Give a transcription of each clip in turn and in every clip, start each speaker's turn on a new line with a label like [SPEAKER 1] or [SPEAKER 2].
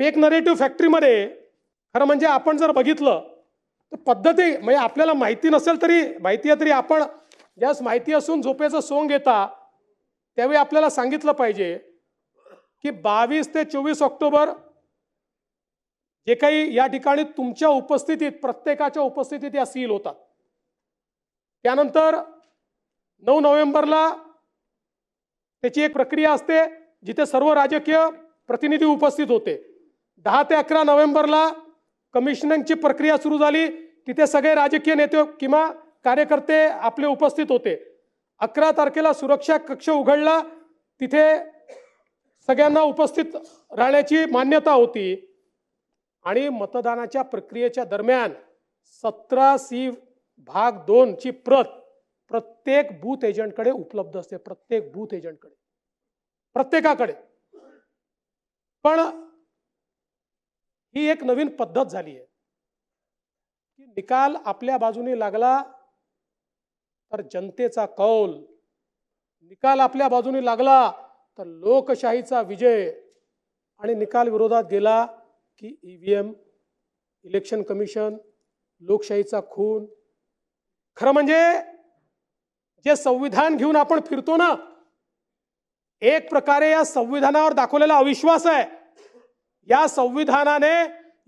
[SPEAKER 1] Fake narrative फॅक्टरीमध्ये खरं म्हणजे आपण जर बघितलं तर पद्धती म्हणजे आपल्याला माहिती नसेल तरी माहिती आहे तरी आपण ज्यास माहिती असून झोपेचं सोंग घेता त्यावेळी आपल्याला सांगितलं पाहिजे की बावीस ते चोवीस ऑक्टोबर जे काही या ठिकाणी तुमच्या उपस्थितीत प्रत्येकाच्या उपस्थितीत या सील होतात. त्यानंतर नऊ नोव्हेंबरला त्याची एक प्रक्रिया असते जिथे सर्व राजकीय प्रतिनिधी उपस्थित होते. दहा ते अकरा नोव्हेंबरला कमिशनिंगची प्रक्रिया सुरू झाली. तिथे सगळे राजकीय नेते किंवा कार्यकर्ते आपले उपस्थित होते. अकरा तारखेला सुरक्षा कक्ष उघडला. तिथे सगळ्यांना उपस्थित राहण्याची मान्यता होती. आणि मतदानाच्या प्रक्रियेच्या दरम्यान सतरा सी भाग दोनची प्रत प्रत्येक बूथ एजंटकडे उपलब्ध असते. प्रत्येक बूथ एजंटकडे. प्रत्येकाकडे. पण ही एक नवीन पद्धत झाली आहे. की निकाल आपल्या बाजूने लागला तर जनतेचा कौल. निकाल आपल्या बाजूने लागला तर लोकशाहीचा विजय. आणि निकाल विरोधात गेला की ईव्हीएम इलेक्शन कमिशन लोकशाहीचा खून. खरं म्हणजे जे संविधान घेऊन आपण फिरतो ना एक प्रकारे या संविधानावर दाखवलेला अविश्वास आहे. या संविधानाने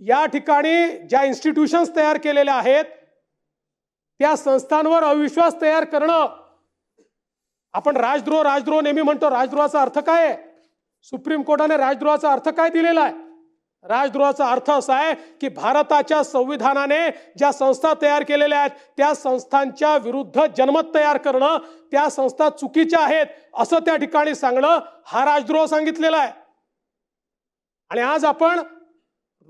[SPEAKER 1] या ठिकाणी ज्या इन्स्टिट्यूशन्स तयार केलेल्या आहेत त्या संस्थांवर अविश्वास तयार करणं. आपण राजद्रोह राजद्रोह नेहमी म्हणतो राजद्रोहाचा अर्थ काय आहे? सुप्रीम कोर्टाने राजद्रोहाचा अर्थ काय दिलेला आहे? राजद्रोहाचा अर्थ असा आहे की भारताच्या संविधानाने ज्या संस्था तयार केलेल्या आहेत त्या संस्थांच्या विरुद्ध जनमत तयार करणं त्या संस्था चुकीच्या आहेत असं त्या ठिकाणी सांगणं हा राजद्रोह सांगितलेला आहे. आणि आज आपण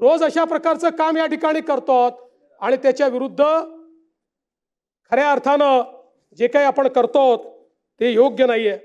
[SPEAKER 1] रोज अशा प्रकारचं काम या ठिकाणी करतो आणि त्याच्या विरुद्ध खऱ्या अर्थानं जे काही आपण करतो ते योग्य नाही आहे